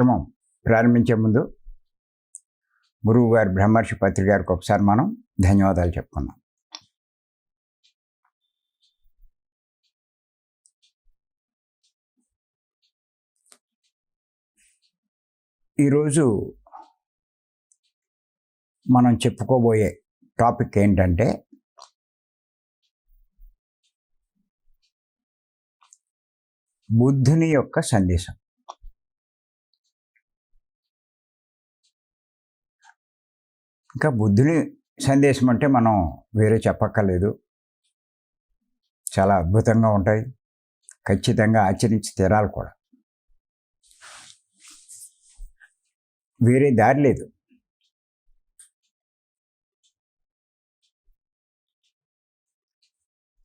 కార్యక్రమం ప్రారంభించే ముందు గురువు గారు బ్రహ్మర్షి పత్రి గారికి ఒకసారి మనం ధన్యవాదాలు చెప్పుకుందాం. ఈరోజు మనం చెప్పుకోబోయే టాపిక్ ఏంటంటే బుద్ధుని యొక్క సందేశం. ఇంకా బుద్ధుని సందేశం అంటే మనం వేరే చెప్పక్కర్లేదు. చాలా అద్భుతంగా ఉంటాయి. ఖచ్చితంగా ఆచరించి తీరాలి కూడా. వేరే దారి లేదు.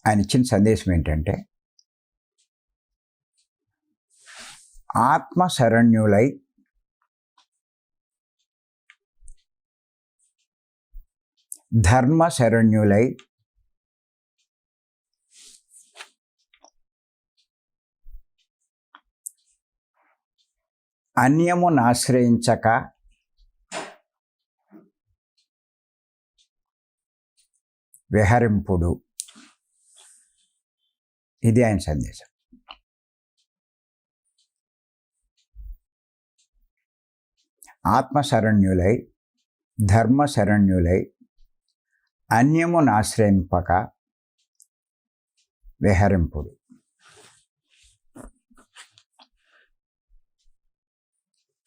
ఆయన ఇచ్చిన సందేశం ఏంటంటే ఆత్మ శరణ్యులై ధర్మ శరణ్యులై అన్యమునాశ్రయించక విహరింపుడు. ఇది ఆయన సందేశం. ఆత్మశరణ్యులై ధర్మశరణ్యులై అన్యమునాశ్రయింపక విహరింపుడు.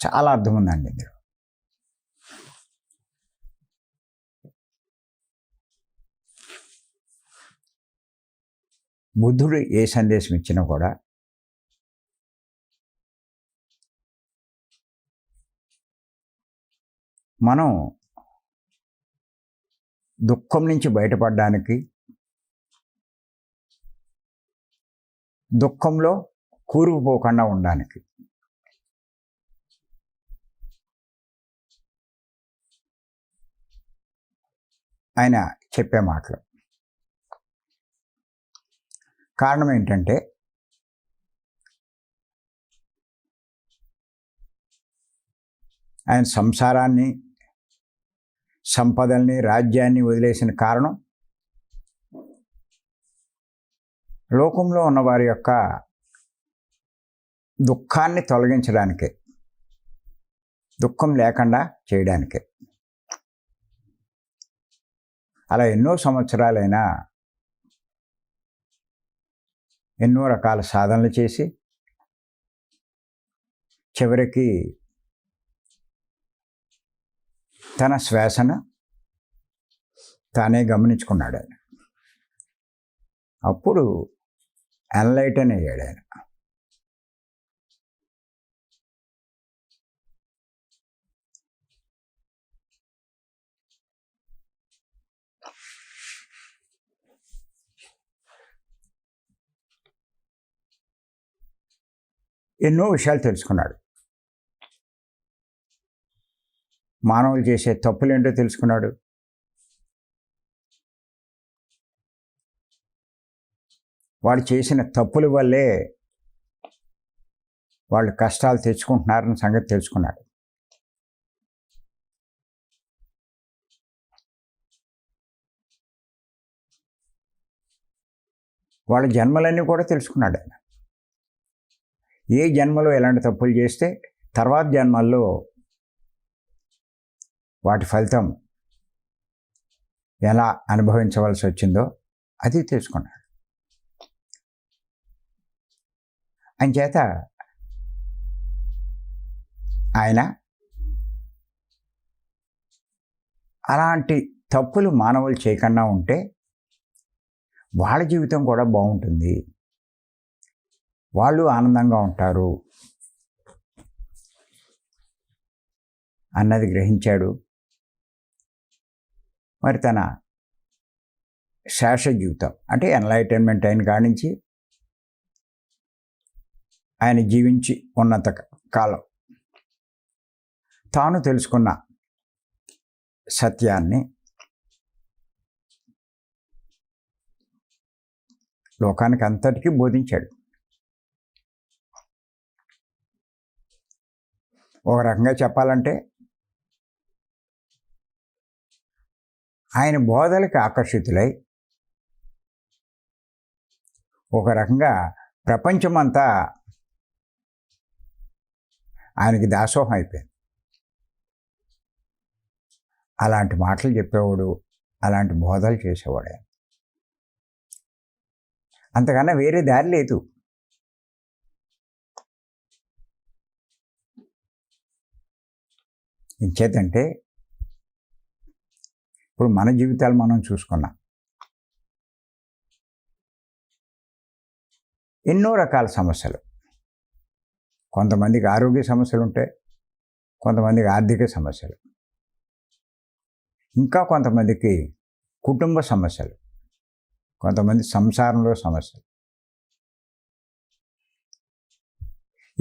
చాలా అర్థం ఉందండి ఇందులో. బుద్ధుడు ఏ సందేశం ఇచ్చినా కూడా మనం దుఃఖం నుంచి బయటపడడానికి దుఃఖంలో కూరుకుపోకుండా ఉండడానికి. ఆయన చెప్పే మాటలు. కారణం ఏంటంటే ఆయన సంసారాన్ని సంపదల్ని రాజ్యాన్ని వదిలేసిన కారణం? లోకంలో ఉన్న వారి యొక్క దుఃఖాన్ని తొలగించడానికే దుఃఖం లేకుండా చేయడానికే. అలా ఎన్నో సంవత్సరాలైనా ఎన్నో రకాల సాధనలు చేసి చివరికి తన శ్వాసను తానే గమనించుకున్నాడు ఆయన. అప్పుడు ఎన్లైటన్ అయ్యాడు ఆయన. ఎన్నో విషయాలు తెలుసుకున్నాడు. మానవులు చేసే తప్పులేంటో తెలుసుకున్నాడు. వాడు చేసిన తప్పుల వల్లే వాళ్ళు కష్టాలు తెచ్చుకుంటున్నారని సంగతి తెలుసుకున్నాడు. వాళ్ళ జన్మలన్నీ కూడా తెలుసుకున్నాడు ఆయన. ఏ జన్మలో ఎలాంటి తప్పులు చేస్తే తర్వాత జన్మల్లో వాటి ఫలితం ఎలా అనుభవించవలసి వచ్చిందో అది తెలుసుకున్నాడు అంచేత ఆయన అలాంటి తప్పులు మానవులు చేయకుండా ఉంటే వాళ్ళ జీవితం కూడా బాగుంటుంది. వాళ్ళు ఆనందంగా ఉంటారు అన్నది గ్రహించాడు మరి తన శేష జీవితం అంటే ఎన్లైటైన్మెంట్ అయిన కానించి నుంచి ఆయన జీవించి ఉన్నంత కాలం తాను తెలుసుకున్న సత్యాన్ని లోకానికి అంతటికీ బోధించాడు. ఒక రకంగా చెప్పాలంటే ఆయన బోధలకు ఆకర్షితులై ఒక రకంగా ప్రపంచమంతా ఆయనకి దాసోహం అయిపోయింది. అలాంటి మాటలు చెప్పేవాడు అలాంటి బోధలు చేసేవాడే అంతకన్నా వేరే దారి లేదు. ఇంకేదంటే ఇప్పుడు మన జీవితాలు మనం చూసుకున్నాం. ఎన్నో రకాల సమస్యలు. కొంతమందికి ఆరోగ్య సమస్యలు ఉంటాయి కొంతమందికి ఆర్థిక సమస్యలు. ఇంకా కొంతమందికి కుటుంబ సమస్యలు. కొంతమంది సంసారంలో సమస్యలు.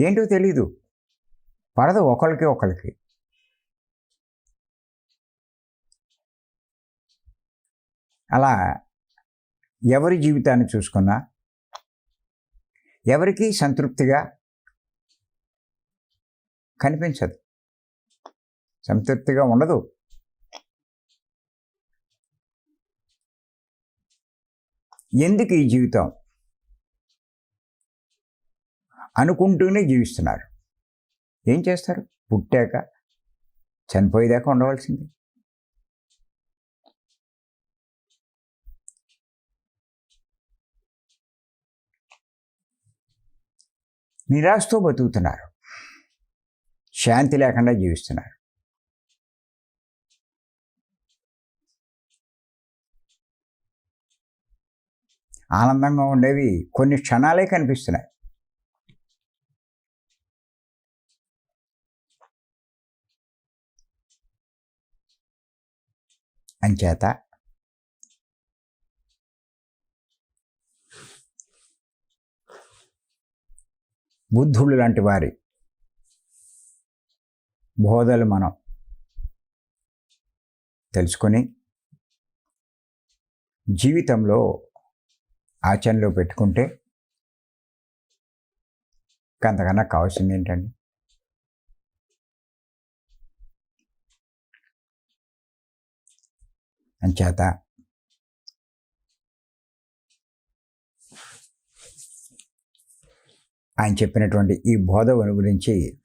ఏంటో తెలీదు. పడదు ఒకరికి ఒకరికి అలా ఎవరి జీవితాన్ని చూసుకున్నా ఎవరికి సంతృప్తిగా కనిపించదు. సంతృప్తిగా ఉండదు. ఎందుకు ఈ జీవితం? అనుకుంటూనే జీవిస్తున్నారు. ఏం చేస్తారు? పుట్టాక చనిపోయేదాకా ఉండవలసింది. నిరాశతో బతుకుతున్నారు. శాంతి లేకుండా జీవిస్తున్నారు. ఆనందంగా ఉండేవి కొన్ని క్షణాలే కనిపిస్తున్నాయి. అంచేత బుద్ధుడు లాంటి వారి బోధలు మనం తెలుసుకొని జీవితంలో ఆచరణలో పెట్టుకుంటే అంతకన్నా కావాల్సింది ఏంటండి? అంచేత ఆయన చెప్పినటువంటి ఈ బోధ గురించి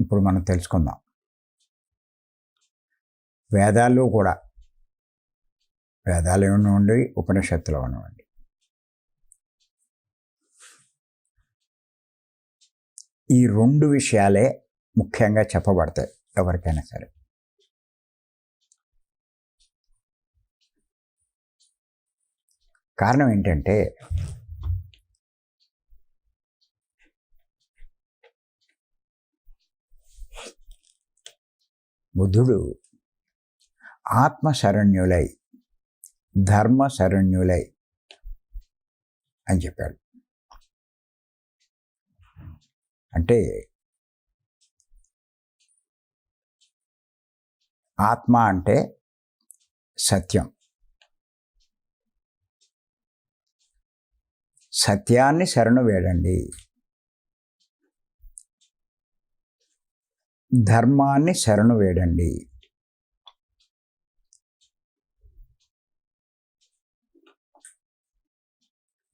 ఇప్పుడు మనం తెలుసుకుందాం. వేదాల్లో కూడా వేదాలు ఉండి ఉపనిషత్తులు ఉండవండి ఈ రెండు విషయాలే ముఖ్యంగా చెప్పబడతాయి ఎవరికైనా సరే. కారణం ఏంటంటే బుద్ధుడు ఆత్మశరణ్యులై ధర్మ శరణ్యులై అని చెప్పాడు. అంటే ఆత్మ అంటే సత్యం. సత్యాన్ని శరణు వేడండి. ధర్మాన్ని శరణు వేడండి.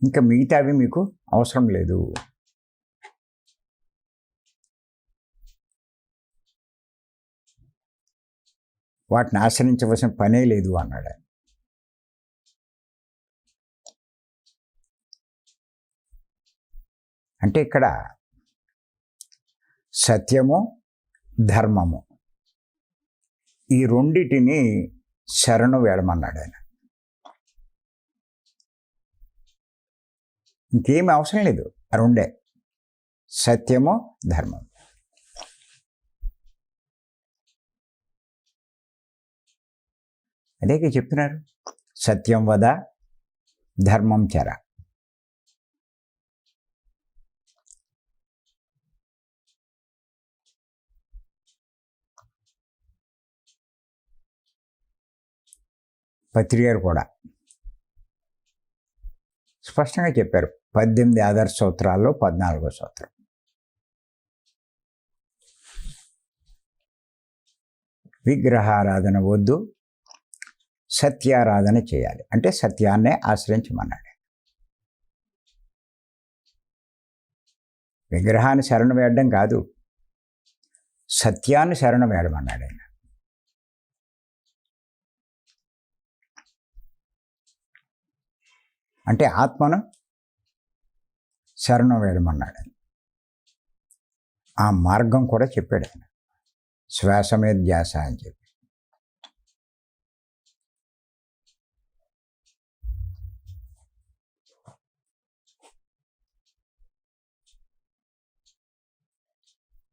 ఇంకా మిగతావి మీకు అవసరం లేదు. వాటిని ఆశ్రయించవలసిన పనే లేదు అన్నాడు అంటే ఇక్కడ సత్యము ధర్మము. ఈ రెండిటిని శరణు వేడమన్నాడు ఆయన. ఇంకేమి అవసరం లేదు ఆ రెండే. సత్యము ధర్మం అదే చెప్తున్నారు? సత్యం వద ధర్మం చర. పత్రికారు కూడా. స్పష్టంగా చెప్పారు. పద్దెనిమిది ఆదర్శ సూత్రాల్లో పద్నాలుగో సూత్రం. విగ్రహారాధన వద్దు. సత్యారాధన చేయాలి. అంటే సత్యాన్నే ఆశ్రయించమన్నాడు. విగ్రహాన్ని శరణం వేయడం కాదు. సత్యాన్ని శరణం వేయడం అన్నాడు ఆయన. అంటే ఆత్మను శరణం వేయడమన్నాడు ఆ మార్గం కూడా చెప్పాడు ఆయన. శ్వాస మీద ధ్యాస అని చెప్పి.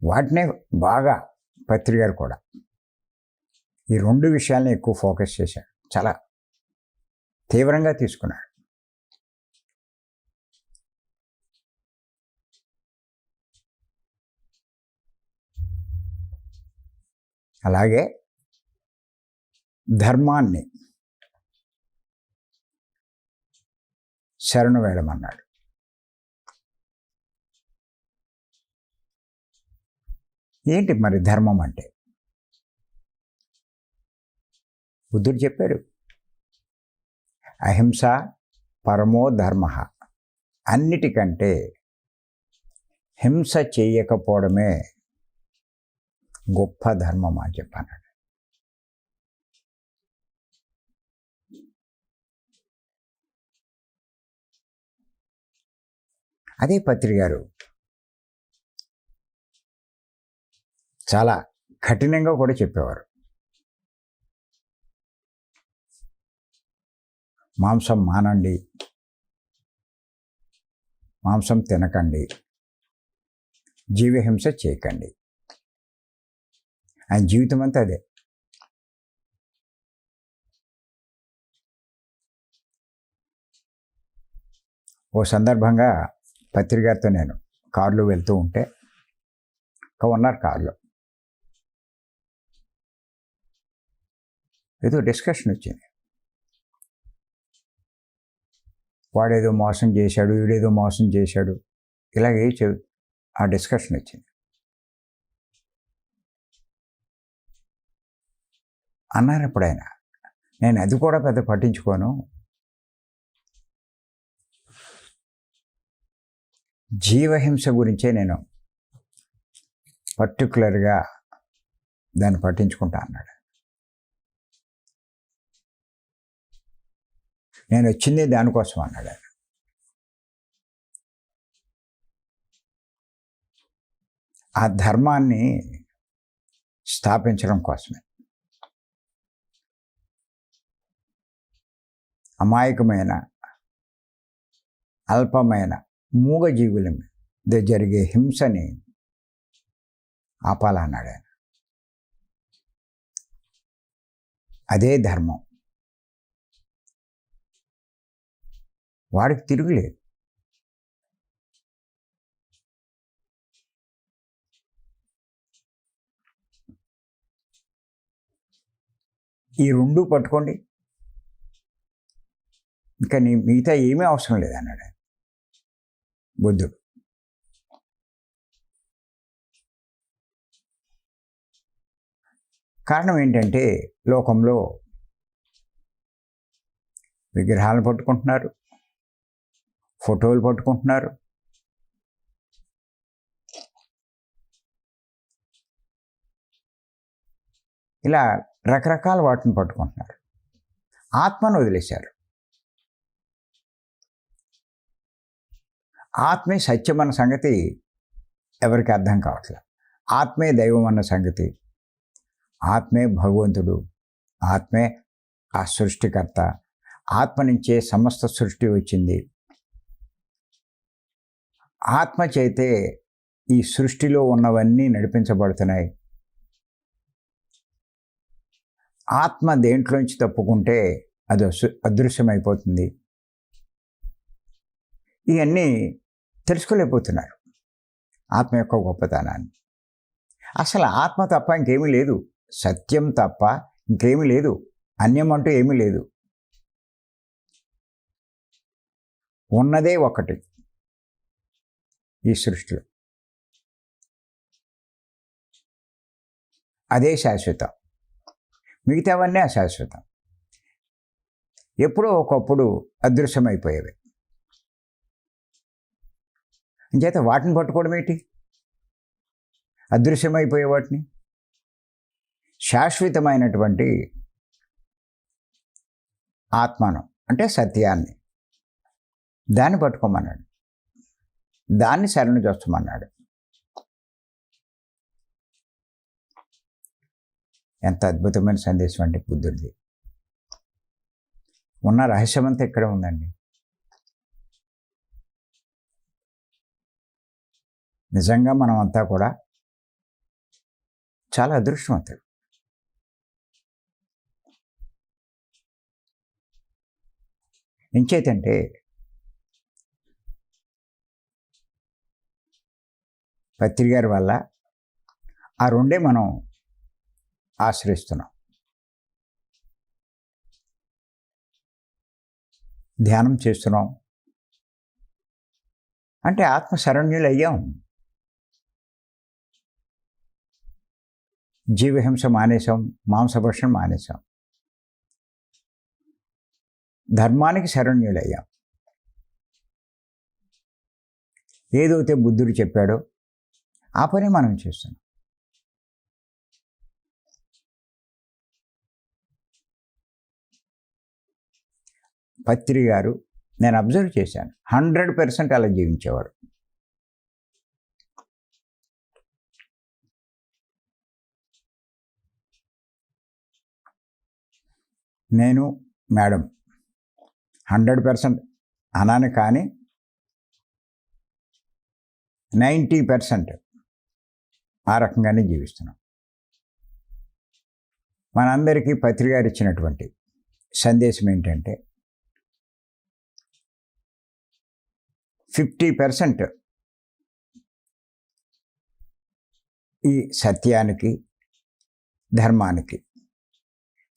వాటినే బాగా పత్రి గారు కూడా ఈ రెండు విషయాల్ని ఎక్కువ ఫోకస్ చేశాడు చాలా తీవ్రంగా తీసుకున్నాడు అలాగే ధర్మాన్ని శరణు వేయడమన్నాడు ఏంటి మరి ధర్మం అంటే? బుద్ధుడు చెప్పాడు అహింస పరమో ధర్మ. అన్నిటికంటే హింస చేయకపోవడమే గొప్ప ధర్మం అని చెప్పాను. అదే పత్రి గారు చాలా కఠినంగా కూడా చెప్పేవారు. మాంసం మానండి మాంసం తినకండి జీవహింస చేయకండి. ఆయన జీవితం అంతా అదే. ఓ సందర్భంగా పత్రికతో నేను కారులో వెళ్తూ ఉంటే ఇంకా ఉన్నారు కారులో ఏదో డిస్కషన్ వచ్చింది. వాడేదో మోసం చేశాడు వీడేదో మోసం చేశాడు ఇలాగే చె ఆ డిస్కషన్ వచ్చింది. అన్నారు ఎప్పుడైనా. నేను అది కూడా పెద్ద పట్టించుకోను. జీవహింస గురించే నేను పర్టికులర్గా దాన్ని పట్టించుకుంటా అన్నాడు. నేను వచ్చింది దానికోసం అన్నాడు. ఆయన ఆ ధర్మాన్ని స్థాపించడం కోసమే. అమాయకమైన అల్పమైన మూగజీవుల మీద జరిగే హింసని ఆపాలన్నాడు ఆయన. అదే ధర్మం. వాడికి తిరుగులేదు ఈ రెండు పట్టుకోండి. ఇంకా నీ మిగతా ఏమీ అవసరం లేదన్నాడు ఆయన. బుద్ధుడు. కారణం ఏంటంటే లోకంలో విగ్రహాలను పట్టుకుంటున్నారు ఫోటోలు పట్టుకుంటున్నారు ఇలా రకరకాల వాటిని పట్టుకుంటున్నారు. ఆత్మను వదిలేశారు. ఆత్మే సత్యం అన్న సంగతి ఎవరికి అర్థం కావట్లేదు ఆత్మే దైవం అన్న సంగతి. ఆత్మే భగవంతుడు. ఆత్మే ఆ సృష్టికర్త. ఆత్మ నుంచే సమస్త సృష్టి వచ్చింది. ఆత్మ చేతే ఈ సృష్టిలో ఉన్నవన్నీ నడిపించబడుతున్నాయి. ఆత్మ దేంట్లోంచి తప్పుకుంటే అది అదృశ్యమైపోతుంది. ఇవన్నీ తెలుసుకోలేకపోతున్నారు. ఆత్మ యొక్క గొప్పతనాన్ని. అసలు ఆత్మ తప్ప ఇంకేమీ లేదు. సత్యం తప్ప ఇంకేమీ లేదు. అన్యం అంటూ ఏమీ లేదు. ఉన్నదే ఒకటి. ఈ సృష్టిలో. అదే శాశ్వతం. మిగతావన్నీ అశాశ్వతం. ఎప్పుడో ఒకప్పుడు అదృశ్యమైపోయేవి. అంచేత వాటిని పట్టుకోవడం ఏంటి? అదృశ్యమైపోయే వాటిని? శాశ్వతమైనటువంటి ఆత్మను అంటే సత్యాన్ని దాన్ని పట్టుకోమన్నాడు. దాన్ని శరణు చూస్తామన్నాడు. ఎంత అద్భుతమైన సందేశం అంటే బుద్ధుడిది. ఉన్న రహస్యం అంతా ఇక్కడ ఉందండి. నిజంగా మనం అంతా కూడా చాలా అదృష్టవంతుడు ఇంచేతంటే పత్రికారి వల్ల ఆ రెండే మనం ఆశ్రయిస్తున్నాం. ధ్యానం చేస్తున్నాం. అంటే ఆత్మ శరణ్యులు అయ్యాం జీవహింస మానేశాం మాంసభక్షణం మానేశాం. ధర్మానికి శరణ్యులయ్యాం. ఏదైతే బుద్ధుడు చెప్పాడో ఆ పని మనం చేస్తున్నాం. పత్రి గారు నేను అబ్జర్వ్ చేశాను. హండ్రెడ్ పర్సెంట్ అలా జీవించేవాడు నేను మేడం. హండ్రెడ్ పర్సెంట్ అనాను కానీ నైంటీ పర్సెంట్ ఆ రకంగానే జీవిస్తున్నాం. మనందరికీ పత్రికారు ఇచ్చినటువంటి సందేశం ఏంటంటే ఫిఫ్టీ పర్సెంట్ ఈ సత్యానికి ధర్మానికి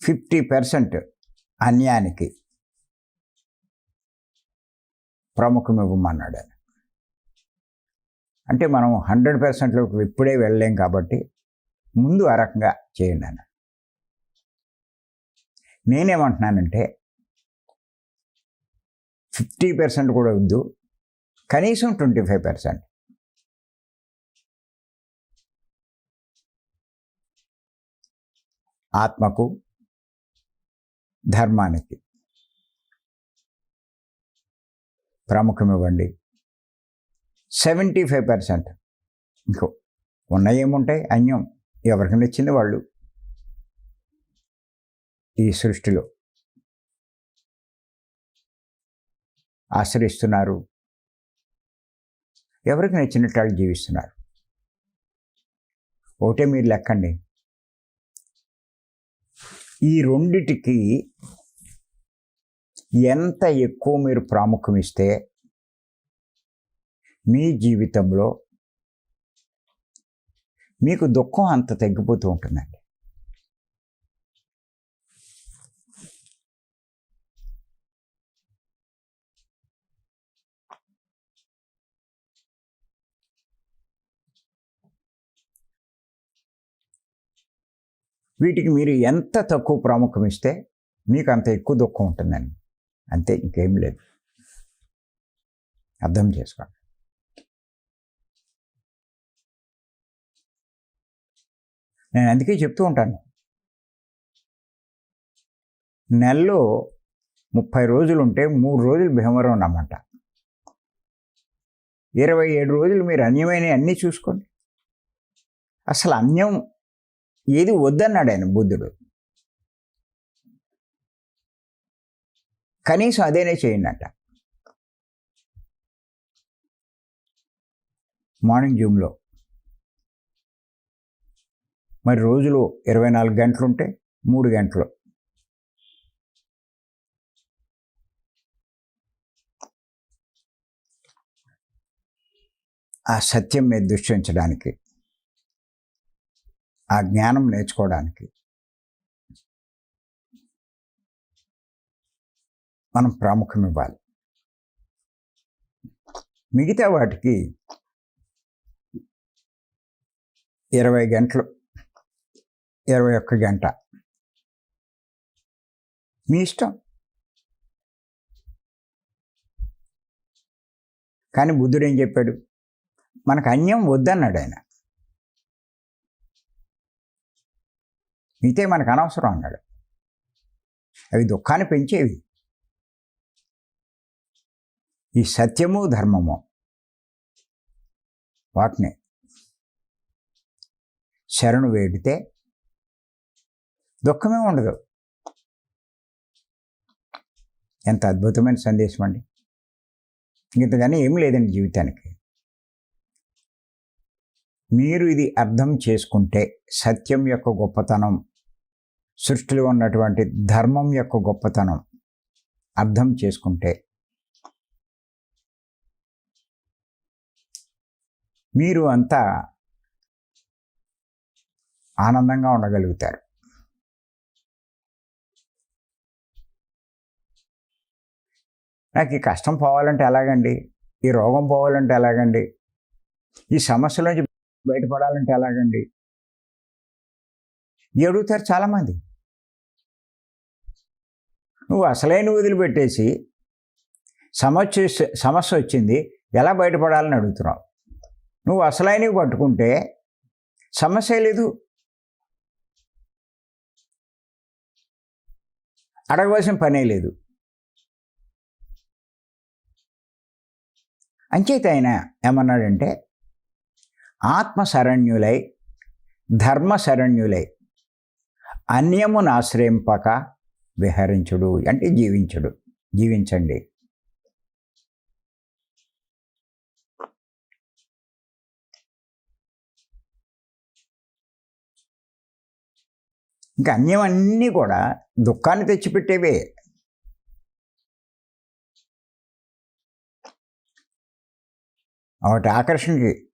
ఫిఫ్టీ పర్సెంట్ అన్యానికి ప్రముఖం ఇవ్వమన్నాడు ఆయన అంటే మనం హండ్రెడ్ పర్సెంట్లోకి ఇప్పుడే వెళ్ళలేం కాబట్టి ముందు ఆ రకంగా చేయండి అన్న నేనేమంటున్నానంటే ఫిఫ్టీ పర్సెంట్ కూడా వద్దు కనీసం ట్వంటీ ఫైవ్ పర్సెంట్. ఆత్మకు ధర్మానికి. ప్రాముఖ్యం ఇవ్వండి సెవెంటీ ఫైవ్ పర్సెంట్. ఇంకో ఉన్నాయి ఏముంటాయి అన్యం ఎవరికి నచ్చింది వాళ్ళు. ఈ సృష్టిలో. ఆశ్రయిస్తున్నారు. ఎవరికి నచ్చినట్టు వాళ్ళు జీవిస్తున్నారు. ఒకటే మీరు లెక్కండి. ఈ రెండిటికి ఎంత ఎక్కువ మీరు ప్రాముఖ్యం ఇస్తే మీ జీవితంలో మీకు దుఃఖం అంత తగ్గిపోతూ ఉంటుందండి. వీటికి మీరు ఎంత తక్కువ ప్రాముఖ్యం ఇస్తే మీకు అంత ఎక్కువ దుఃఖం ఉంటుందండి. అంతే ఇంకేం లేదు. అర్థం చేసుకోండి. నేను అందుకే చెప్తూ ఉంటాను. నెలలో ముప్పై రోజులు ఉంటే మూడు రోజులు భీమవరం ఉన్నమాట ఇరవై ఏడు రోజులు మీరు అన్యమైన అన్నీ చూసుకోండి. అసలు అన్యం ఏది వద్దన్నాడు ఆయన బుద్ధుడు. కనీసం అదేనే చేయండి అంట మార్నింగ్ జూమ్లో. మరి రోజులు ఇరవై నాలుగు గంటలు ఉంటే మూడు గంటలు. ఆ సత్యం మీద దృష్టించడానికి ఆ జ్ఞానం నేర్చుకోవడానికి. మనం ప్రాముఖ్యం ఇవ్వాలి మిగతా వాటికి ఇరవై గంటలు ఇరవై ఒక్క గంట. మీ ఇష్టం. కానీ బుద్ధుడు ఏం చెప్పాడు? మనకు అన్యం వద్దన్నాడు ఆయన. మిగతా మనకు అనవసరం అన్నాడు. అవి దుఃఖాన్ని పెంచేవి. ఈ సత్యము ధర్మము. వాటిని శరణు వేడితే దుఃఖమే ఉండదు. ఎంత అద్భుతమైన సందేశం అండి. ఇంతగానే ఏం లేదండి జీవితానికి. మీరు ఇది అర్థం చేసుకుంటే సత్యం యొక్క గొప్పతనం సృష్టిలో ఉన్నటువంటి ధర్మం యొక్క గొప్పతనం అర్థం చేసుకుంటే మీరు అంతా ఆనందంగా ఉండగలుగుతారు. నాకు ఈ కష్టం పోవాలంటే ఎలాగండి? ఈ రోగం పోవాలంటే ఎలాగండి? ఈ సమస్యల నుంచి బయటపడాలంటే ఎలాగండి? అడుగుతారు చాలామంది. నువ్వు అసలైన వదిలిపెట్టేసి సమస్య సమస్య వచ్చింది ఎలా బయటపడాలని అడుగుతున్నావు? నువ్వు అసలైనవి పట్టుకుంటే సమస్య లేదు. అడగవలసిన పనే లేదు. అంచేత ఆయన ఏమన్నాడంటే ఆత్మశరణ్యులై ధర్మశరణ్యులై అన్యమును ఆశ్రయింపక విహరించుడు అంటే జీవించుడు. జీవించండి. ఇంకా అన్యమన్నీ కూడా దుఃఖాన్ని తెచ్చిపెట్టేవే. వాటి ఆకర్షణకి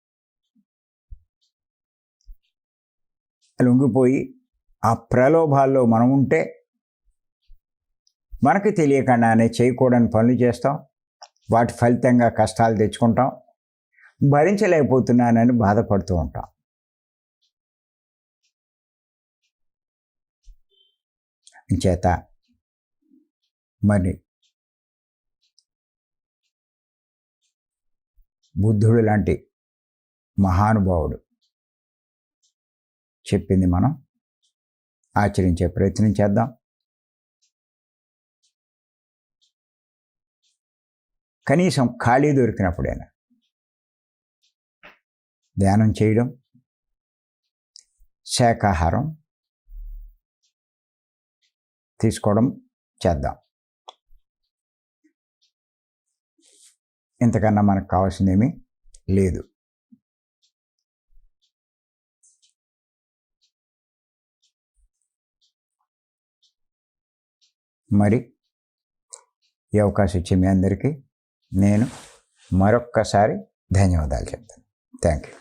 లొంగిపోయి ఆ ప్రలోభాల్లో మనం ఉంటే మనకి తెలియకుండానే చేయకూడని పనులు చేస్తాం. వాటి ఫలితంగా కష్టాలు తెచ్చుకుంటాం. భరించలేకపోతున్నానని బాధపడుతూ ఉంటాం. చేత మరి బుద్ధుడు లాంటి మహానుభావుడు చెప్పింది మనం ఆచరించే ప్రయత్నం చేద్దాం. కనీసం ఖాళీ దొరికినప్పుడైనా? ధ్యానం చేయడం శాకాహారం తీసుకోవడం చేద్దాం. ఇంతకన్నా మనకు కావాల్సిందేమీ లేదు. మరి ఈ అవకాశం ఇచ్చే మీ అందరికీ నేను మరొక్కసారి ధన్యవాదాలు చెప్తాను. Thank you